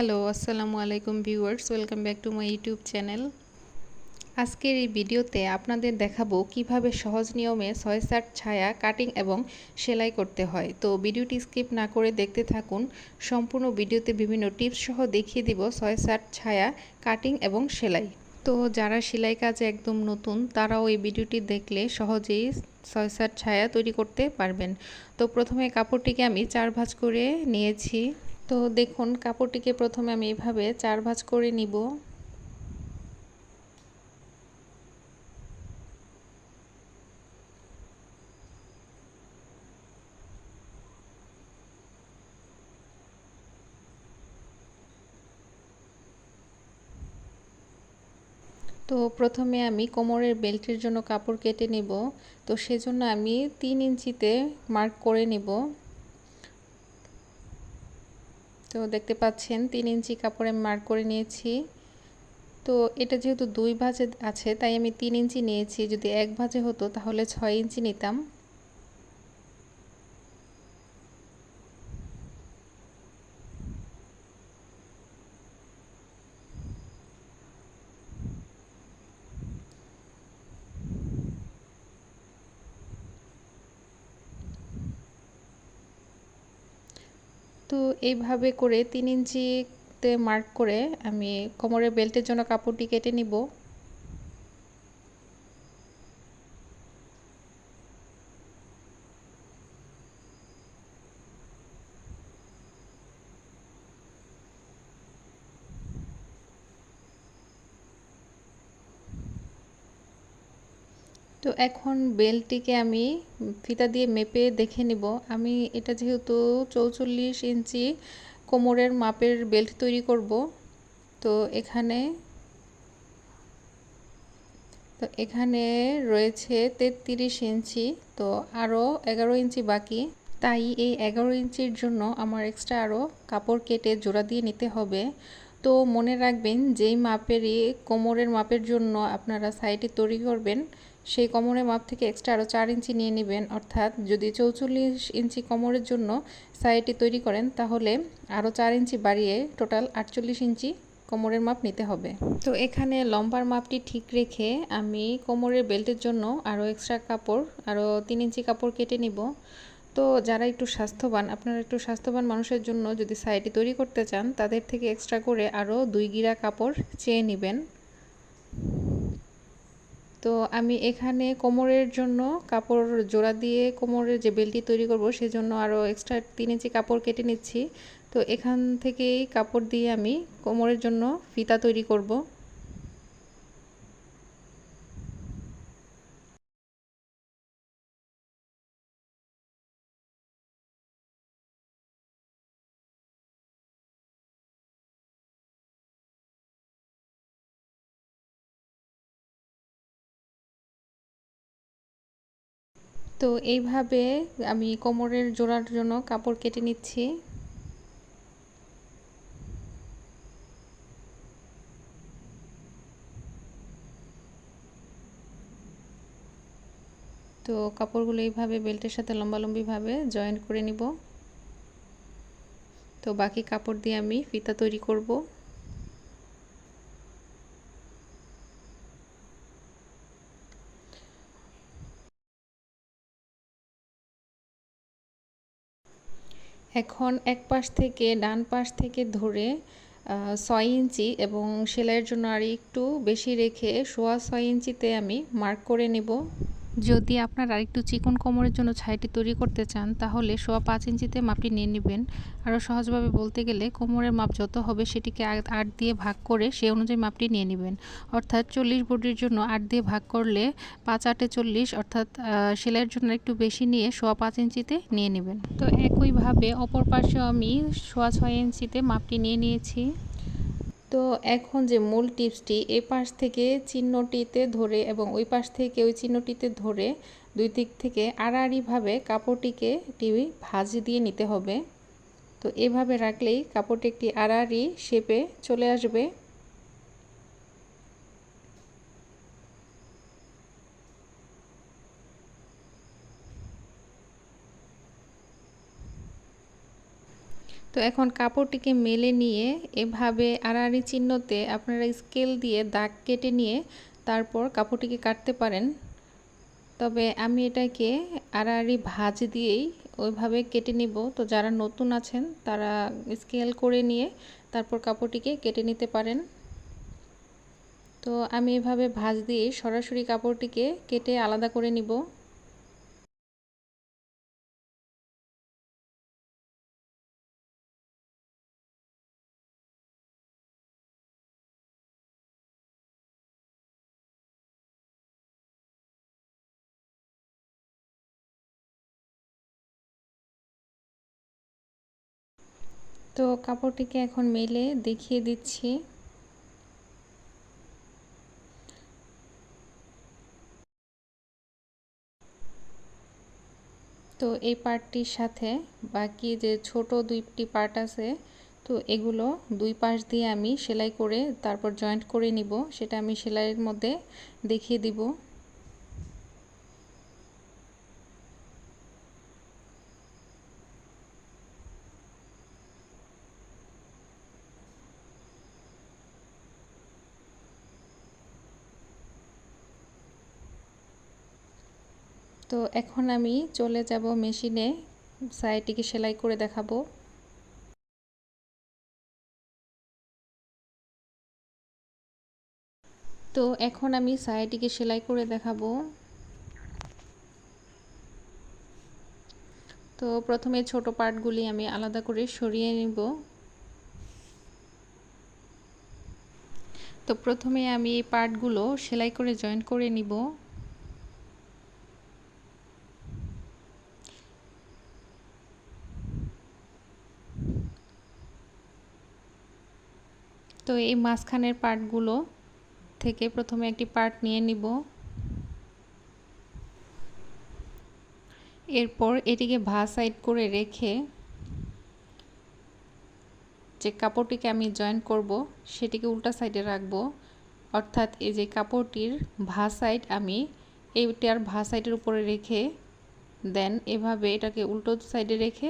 Hello, আসসালামু আলাইকুম viewers, welcome back to my YouTube channel. আজকের এই ভিডিওতে আপনাদের দেখাবো কীভাবে সহজ নিয়মে ছয় সাট ছায়া কাটিং এবং সেলাই করতে হয়। তো ভিডিওটি স্কিপ না করে দেখতে থাকুন, সম্পূর্ণ ভিডিওতে বিভিন্ন টিপস সহ দেখিয়ে দিব ছয় সাট ছায়া কাটিং এবং সেলাই। তো যারা সেলাই কাজে একদম নতুন, তারাও এই ভিডিওটি দেখলে সহজেই ছয় সাট ছায়া তৈরি করতে পারবেন। তো প্রথমে কাপড়টিকে আমি চার ভাঁজ করে নিয়েছি। তো দেখুন, কাপড়টিকে প্রথমে আমি এভাবে চার ভাঁজ করে নিব। তো প্রথমে আমি কোমরের বেল্টের জন্য কাপড় কেটে নেব। তো সেজন্য আমি তিন ইঞ্চিতে মার্ক করে নেব। তো দেখতে পাচ্ছেন, তিন ইঞ্চি কাপড়ে মার্ক করে নিয়েছি। তো এটা যেহেতু দুই ভাজে আছে, তাই আমি তিন ইঞ্চি নিয়েছি। যদি এক ভাজে হতো, তাহলে ছয় ইঞ্চি নিতাম। তো এইভাবে করে তিন ইঞ্চিতে মার্ক করে আমি কোমরের বেল্টের জন্য কাপড়টি কেটে নিব। এখন বেলটিকে আমি ফিতা দিয়ে মেপে দেখে নিব। আমি এটা যেহেতু চৌচল্লিশ ইঞ্চি কোমরের মাপের বেল্ট তৈরি করব, তো এখানে তো এখানে রয়েছে তেত্রিশ ইঞ্চি, তো আরও এগারো ইঞ্চি বাকি। তাই এই এগারো ইঞ্চির জন্য আমার এক্সট্রা আরও কাপড় কেটে জোড়া দিয়ে নিতে হবে। তো মনে রাখবেন, যেই মাপেরই কোমরের মাপের জন্য আপনারা সাইডে তৈরি করবেন সেই কোমরের মাপ থেকে এক্সট্রা আরও চার ইঞ্চি নিয়ে নেবেন। অর্থাৎ যদি চৌচল্লিশ ইঞ্চি কোমরের জন্য সাইডটি তৈরি করেন, তাহলে আরও চার ইঞ্চি বাড়িয়ে টোটাল আটচল্লিশ ইঞ্চি কোমরের মাপ নিতে হবে। তো এখানে লম্বার মাপটি ঠিক রেখে আমি কোমরের বেল্টের জন্য আরও এক্সট্রা কাপড় আরও তিন ইঞ্চি কাপড় কেটে নিব। তো যারা একটু স্বাস্থ্যবান, আপনারা একটু স্বাস্থ্যবান মানুষের জন্য যদি সাইডটি তৈরি করতে চান, তাদের থেকে এক্সট্রা করে আরও দুই গিরা কাপড় চেয়ে নেবেন। তো আমি এখানে কোমরের জন্য কাপড় জোড়া দিয়ে কোমরের যে বেলটি তৈরি করব, সেজন্য আরও এক্সট্রা তিন ইঞ্চি কাপড় কেটে নিচ্ছি। তো এখান থেকেই কাপড় দিয়ে আমি কোমরের জন্য ফিতা তৈরি করব। তো এইভাবে আমি কোমরের জোড়ার জন্য কাপড় কেটে নিচ্ছি। তো কাপড়গুলো এইভাবে বেল্টের সাথে লম্বালম্বিভাবে জয়েন্ট করে নিব। তো বাকি কাপড় দিয়ে আমি ফিতা তৈরি করব। এখন এক পাশ থেকে ডান পাশ থেকে ধরে ছয় ইঞ্চি এবং সেলাইয়ের জন্য আর একটু বেশি রেখে সোয়া ছয় ইঞ্চিতে আমি মার্ক করে নেব। যদি আপনারা আরেকটু চিকন কোমরের জন্য ছাইটি তৈরি করতে চান, তাহলে সোয়া পাঁচ ইঞ্চিতে মাপটি নিয়ে নেবেন। আরও সহজভাবে বলতে গেলে, কোমরের মাপ যত হবে সেটিকে আট দিয়ে ভাগ করে সে অনুযায়ী মাপটি নিয়ে নেবেন। অর্থাৎ চল্লিশ বডির জন্য আট দিয়ে ভাগ করলে পাঁচ আটে চল্লিশ, অর্থাৎ সেলাইয়ের জন্য একটু বেশি নিয়ে সোয়া পাঁচ ইঞ্চিতে নিয়ে নেবেন। তো একইভাবে অপর পাশেও আমি সোয়া ছয় ইঞ্চিতে মাপটি নিয়ে নিয়েছি। তো এখন যে মূল টিপসটি, এ পাশ থেকে চিহ্নটিতে ধরে এবং ওই পাশ থেকে ওই চিহ্নটিতে ধরে দুই দিক থেকে আড়াআড়িভাবে কাপড়টিকে টিভি ভাজি দিয়ে নিতে হবে। তো এভাবে রাখলেই কাপড়টি একটি আড়াআড়ি শেপে চলে আসবে। তো এখন কাপড়টিকে মেলে নিয়ে এভাবে আড়াআড়ি চিহ্নতে আপনারা স্কেল দিয়ে দাগ কেটে নিয়ে তারপর কাপড়টিকে কাটতে পারেন। তবে আমি এটাকে আড়াআড়ি ভাঁজ দিয়েই ওইভাবে কেটে নিব। তো যারা নতুন আছেন, তারা স্কেল করে নিয়ে তারপর কাপড়টিকে কেটে নিতে পারেন। তো আমি এভাবে ভাঁজ দিয়ে সরাসরি কাপড়টিকে কেটে আলাদা করে নিব। তো কাপড়টিকে এখন মেলে দেখিয়ে দিচ্ছি। তো এই পার্টটির সাথে বাকি যে ছোট দুইটি পার্ট আছে, তো এগুলো দুই পাশ দিয়ে আমি সেলাই করে তারপর জয়েন্ট করে নিব। সেটা আমি সেলাইয়ের মধ্যে দেখিয়ে দিব তো এখন আমি চলে যাব মেশিনে সাইডটিকে সেলাই করে দেখাবো। তো এখন আমি সাইডটিকে সেলাই করে দেখাবো। তো প্রথমে ছোট পার্টগুলি আমি আলাদা করে সরিয়ে নিব। তো প্রথমে আমি এই পার্টগুলো সেলাই করে জয়েন করে নিব। তো এই মাঝখানের পার্টগুলো থেকে প্রথমে একটি পার্ট নিয়ে নিব। এরপর এটিকে ভা সাইড করে রেখে যে কাপড়টিকে আমি জয়েন করব, সেটিকে উল্টা সাইডে রাখব। অর্থাৎ এই যে কাপড়টির ভা সাইড আমি এইটার ভা সাইডের উপরে রেখে দেন, এভাবে এটাকে উল্টো সাইডে রেখে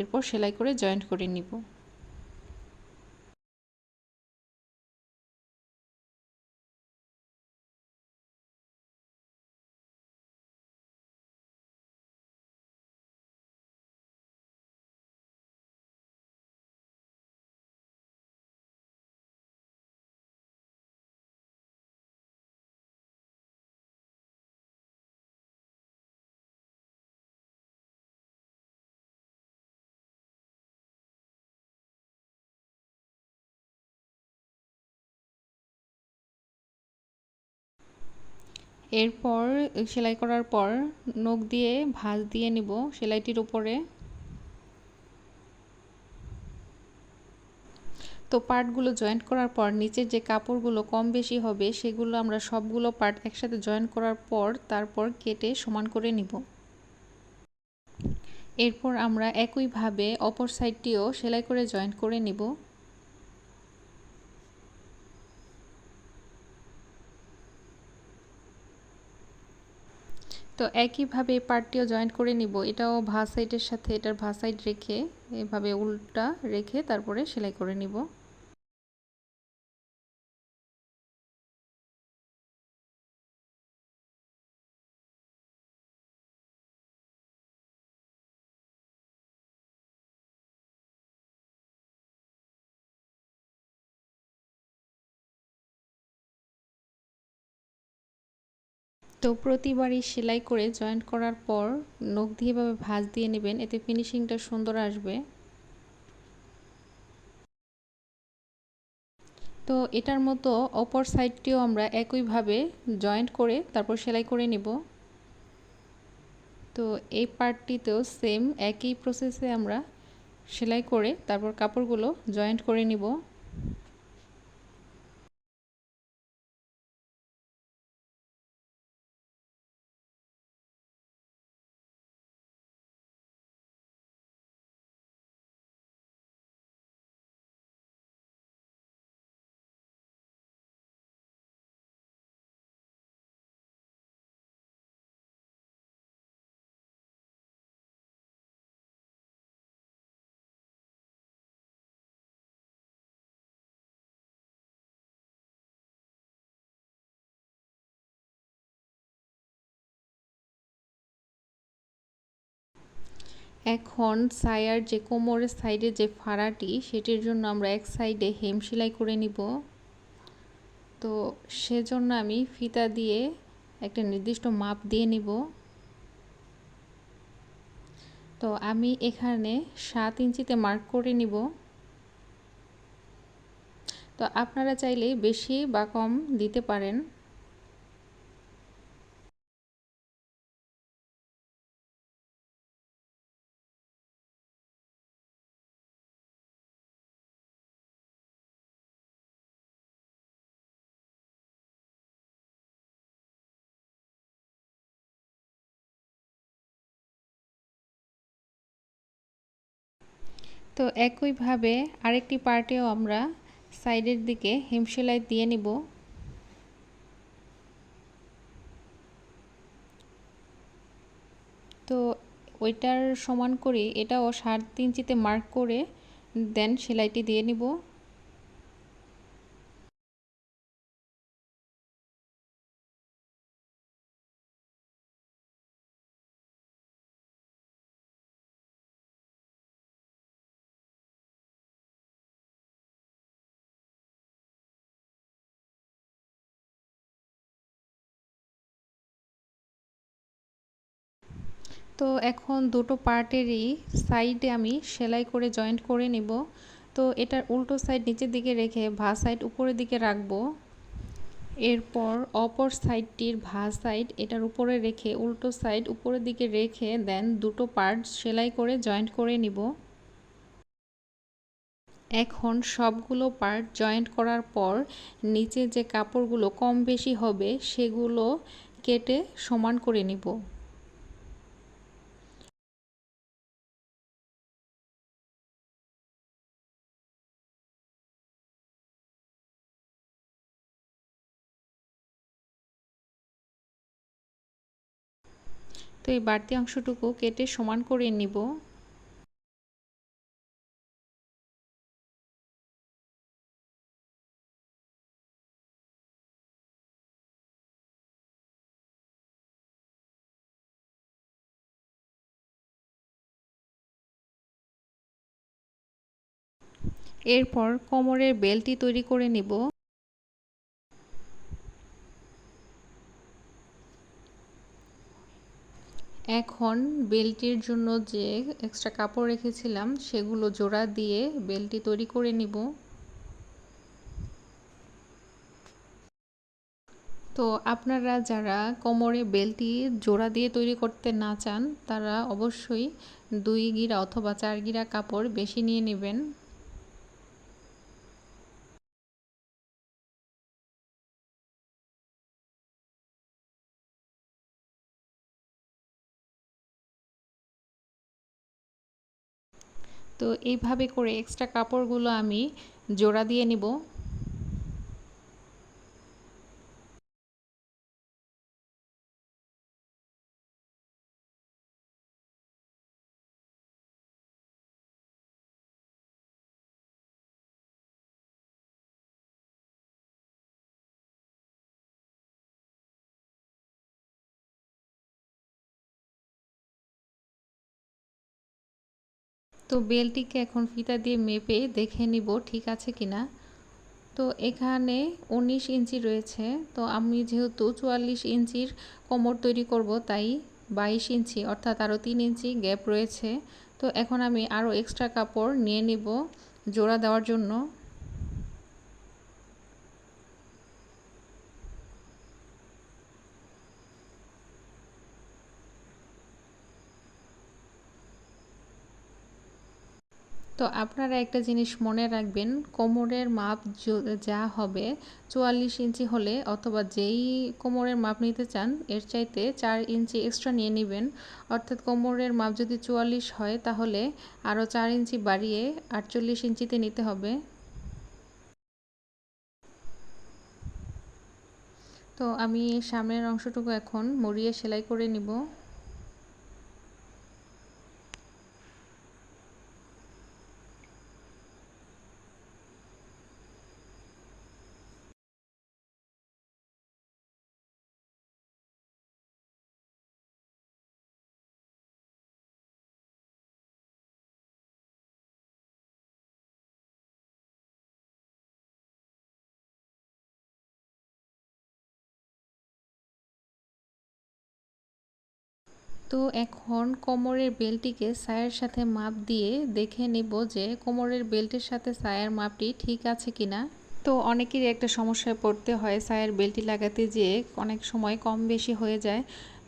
এরপর সেলাই করে জয়েন্ট করে নিব। এরপর, সেলাই করার পর নখ দিয়ে ভাঁজ দিয়ে নিব সেলাইটির উপরে। তো পার্টগুলো জয়েন্ট করার পর নিচের যে কাপড়গুলো কম বেশি হবে, সেগুলো আমরা সবগুলো পার্ট একসাথে জয়েন করার পর তারপর কেটে সমান করে নিব। এরপর আমরা একইভাবে অপর সাইডটিও সেলাই করে জয়েন্ট করে নিব। তো একইভাবে এই পার্টটিও জয়েন্ট করে নিব। এটাও ভা সাইডের সাথে, এটার ভা সাইড রেখে, এভাবে উল্টা রেখে তারপরে সেলাই করে নিব। তো প্রতিবারই সেলাই করে জয়েন্ট করার পর নখ দিয়ে এভাবে ভাঁজ দিয়ে নেবেন, এতে ফিনিশিংটা সুন্দর আসবে। তো এটার মতো অপর সাইডটিও আমরা একইভাবে জয়েন্ট করে তারপর সেলাই করে নেব। তো এই পার্টটিতেও সেম একই প্রসেসে আমরা সেলাই করে তারপর কাপড়গুলো জয়েন্ট করে নিব। এখন সায়ার যে কোমরের সাইডে যে ফাড়াটি, সেটির জন্য আমরা এক সাইডে হেম সেলাই করে নিব। তো সেজন্য আমি ফিতা দিয়ে একটা নির্দিষ্ট মাপ দিয়ে নিব। তো আমি এখানে সাত ইঞ্চিতে মার্ক করে নিব। তো আপনারা চাইলে বেশি বা কম দিতে পারেন। তো একইভাবে আরেকটি পার্টেও আমরা সাইডের দিকে হেম সেলাই দিয়ে নিব। তো ওইটার সমান করে এটাও সাত ইঞ্চিতে মার্ক করে দেন সেলাইটি দিয়ে নিব। তো এখন দুটো পার্টেরই সাইডে আমি সেলাই করে জয়েন্ট করে নিব। তো এটার উল্টো সাইড নিচের দিকে রেখে ভা সাইড উপরের দিকে রাখব। এরপর অপর সাইডটির ভা সাইড এটার উপরে রেখে উল্টো সাইড উপরের দিকে রেখে দেন দুটো পার্ট সেলাই করে জয়েন্ট করে নিব। এখন সবগুলো পার্ট জয়েন্ট করার পর নিচে যে কাপড়গুলো কম বেশি হবে সেগুলো কেটে সমান করে নিব। তো এই বাড়তি অংশটুকু কেটে সমান করে নিব। এরপর কোমরের বেলটি তৈরি করে নিব। এখন বেলটির জন্য যে এক্সট্রা কাপড় রেখেছিলাম, সেগুলো জোড়া দিয়ে বেলটি তৈরি করে নিব। তো আপনারা যারা কোমরে বেলটি জোড়া দিয়ে তৈরি করতে না চান, তারা অবশ্যই দুই গিরা অথবা চার গিরা কাপড় বেশি নিয়ে নেবেন। তো এইভাবে করে এক্সট্রা কাপড়গুলো আমি জোড়া দিয়ে নিব। তো বেলটিকে এখন ফিতা দিয়ে মেপে দেখে নিব ঠিক আছে কি না তো এখানে উনিশ ইঞ্চি রয়েছে। তো আমি যেহেতু চুয়াল্লিশ ইঞ্চির কোমর তৈরি করব, তাই বাইশ ইঞ্চি অর্থাৎ আরও তিন ইঞ্চি গ্যাপ রয়েছে। তো এখন আমি আরও এক্সট্রা কাপড় নিয়ে নিব জোড়া দেওয়ার জন্য। তো আপনারা একটা জিনিস মনে রাখবেন, কোমরের মাপ যা হবে চুয়াল্লিশ ইঞ্চি হলে অথবা যেই কোমরের মাপ নিতে চান, এর চাইতে চার ইঞ্চি এক্সট্রা নিয়ে নেবেন। অর্থাৎ কোমরের মাপ যদি চুয়াল্লিশ হয়, তাহলে আরও চার ইঞ্চি বাড়িয়ে আটচল্লিশ ইঞ্চিতে নিতে হবে। তো আমি সামনের অংশটুকু এখন মরিয়ে সেলাই করে নিব। তো এখন কোমরের বেল্টটিকে সায়ের সাথে মাপ দিয়ে দেখে নিব যে কোমরের বেল্টের সাথে সায়ের মাপটি ঠিক আছে কিনা। তো অনেকেরই একটা সমস্যায় পড়তে হয় সায়ের বেল্টটি লাগাতে যেয়ে অনেক সময় কম বেশি হয়ে যায়।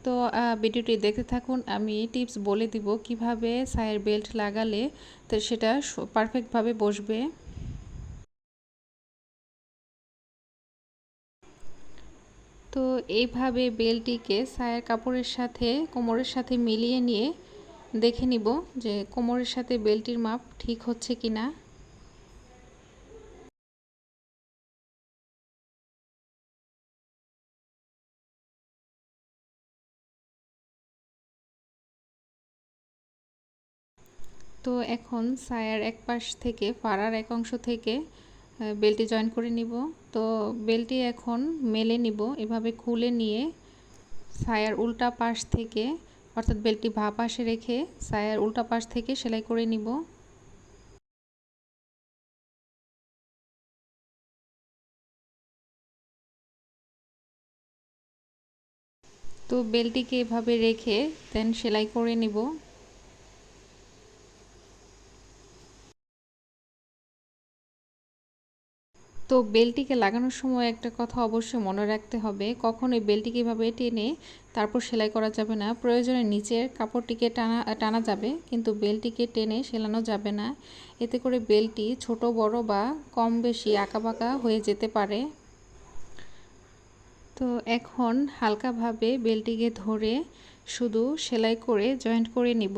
তো ভিডিওটি দেখতে থাকুন, আমি টিপস বলে দিব কীভাবে সায়ের বেল্ট লাগালে তো সেটা পারফেক্টভাবে বসবে। তো এইভাবে বেলটিকে সায়ের কাপড়ের সাথে, কোমরের সাথে মিলিয়ে নিয়ে দেখে নিব যে কোমরের সাথে বেলটির মাপ ঠিক হচ্ছে কি না তো এখন সায়ার এক পাশ থেকে, ফাড়ার এক অংশ থেকে বেলটি জয়েন করে নিব। তো বেলটি এখন মেলে নিব, এভাবে খুলে নিয়ে সায়ার উল্টা পাশ থেকে, অর্থাৎ বেলটি ভা পাশে রেখে সায়ার উল্টা পাশ থেকে সেলাই করে নিব। তো বেলটিকে এভাবে রেখে দেন সেলাই করে নিব। তো বেলটিকে লাগানোর সময় একটা কথা অবশ্যই মনে রাখতে হবে, কখনোই বেলটিকে এভাবে টেনে তারপর সেলাই করা যাবে না। প্রয়োজনে নিচের কাপড়টিকে টানা টানা যাবে, কিন্তু বেলটিকে টেনে সেলানো যাবে না। এতে করে বেলটি ছোট, বড় বা কম বেশি আঁকাবাঁকা হয়ে যেতে পারে। তো এখন হালকাভাবে বেলটিকে ধরে শুধু সেলাই করে জয়েন্ট করে নিব।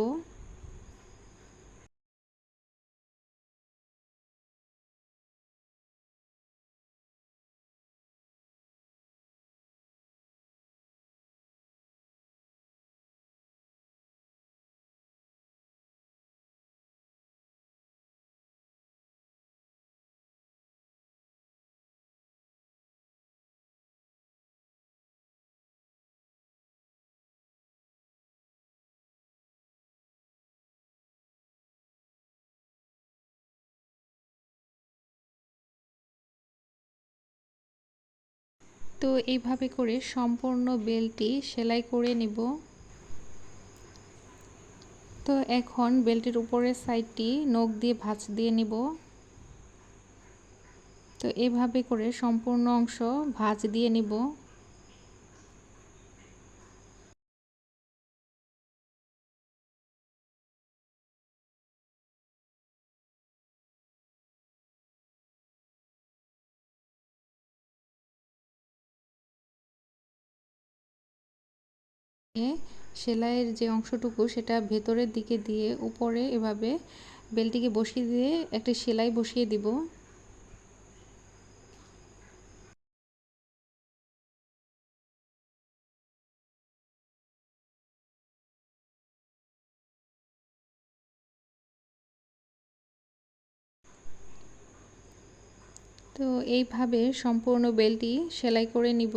তো এইভাবে করে সম্পূর্ণ বেলটি সেলাই করে নিব। তো এখন বেল্টের উপরের সাইডটি নখ দিয়ে ভাঁজ দিয়ে নিব। তো এভাবে করে সম্পূর্ণ অংশ ভাঁজ দিয়ে নিব। সেলাইয়ের যে অংশটুকু সেটা ভেতরের দিকে দিয়ে উপরে এভাবে বেলটিকে বসিয়ে দিয়ে একটা সেলাই বসিয়ে দিব। তো এইভাবে সম্পূর্ণ বেলটি সেলাই করে নিব।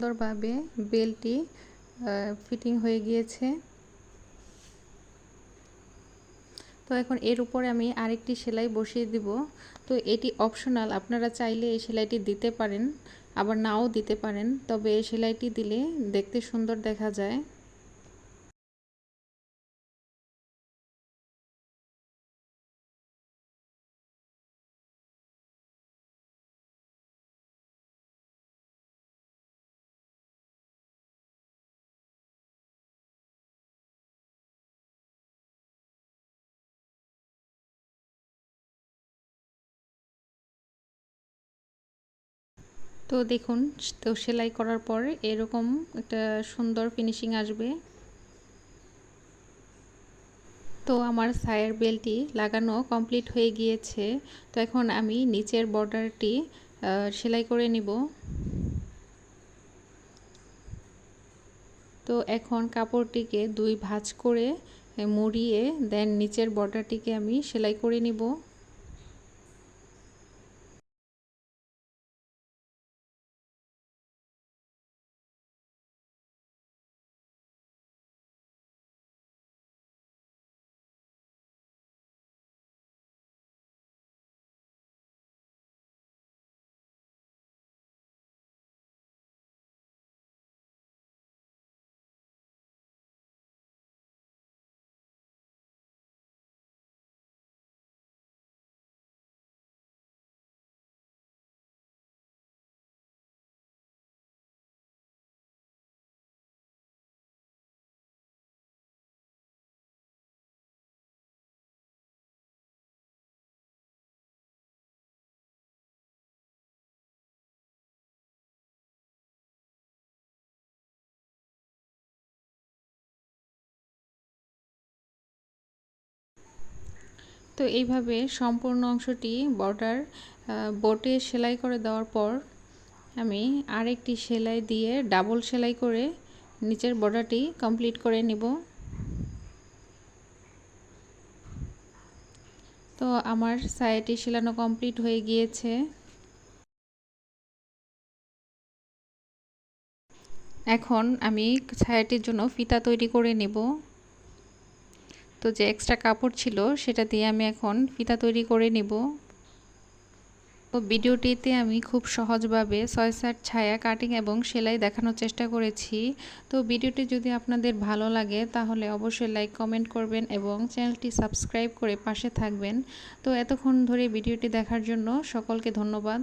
সুন্দরভাবে বেলটি ফিটিং হয়ে গিয়েছে। তো এখন এর উপরে আমি আরেকটি সেলাই বসিয়ে দিব। তো এটি অপশনাল আপনারা চাইলে এই সেলাইটি দিতে পারেন, আবার নাও দিতে পারেন। তবে এই সেলাইটি দিলে দেখতে সুন্দর দেখা যায়। তো দেখুন, তো সেলাই করার পর এরকম একটা সুন্দর ফিনিশিং আসবে। তো আমার সায়ের বেলটি লাগানো কমপ্লিট হয়ে গিয়েছে। তো এখন আমি নিচের বর্ডারটি সেলাই করে নিব। তো এখন কাপড়টিকে দুই ভাঁজ করে মুড়িয়ে দেন নিচের বর্ডারটিকে আমি সেলাই করে নিব। তো এইভাবে সম্পূর্ণ অংশটি বর্ডার বোটে সেলাই করে দেওয়ার পর আমি আরেকটি সেলাই দিয়ে ডাবল সেলাই করে নিচের বর্ডারটি কমপ্লিট করে নেব। তো আমার সাইডটি সেলানো কমপ্লিট হয়ে গিয়েছে। এখন আমি ছায়াটির জন্য ফিতা তৈরি করে নেব। যে এক্সট্রা কাপড় ছিল সেটা দিয়ে আমি এখন ফিতা তৈরি করে নেব। তো ভিডিওটিতে আমি খুব সহজভাবে ছয় সাট ছায়া কাটিং এবং সেলাই দেখানোর চেষ্টা করেছি। তো ভিডিওটি যদি আপনাদের ভালো লাগে তাহলে অবশ্যই লাইক কমেন্ট করবেন এবং চ্যানেলটি সাবস্ক্রাইব করে পাশে থাকবেন। তো এতক্ষণ ধরে ভিডিওটি দেখার জন্য সকলকে ধন্যবাদ।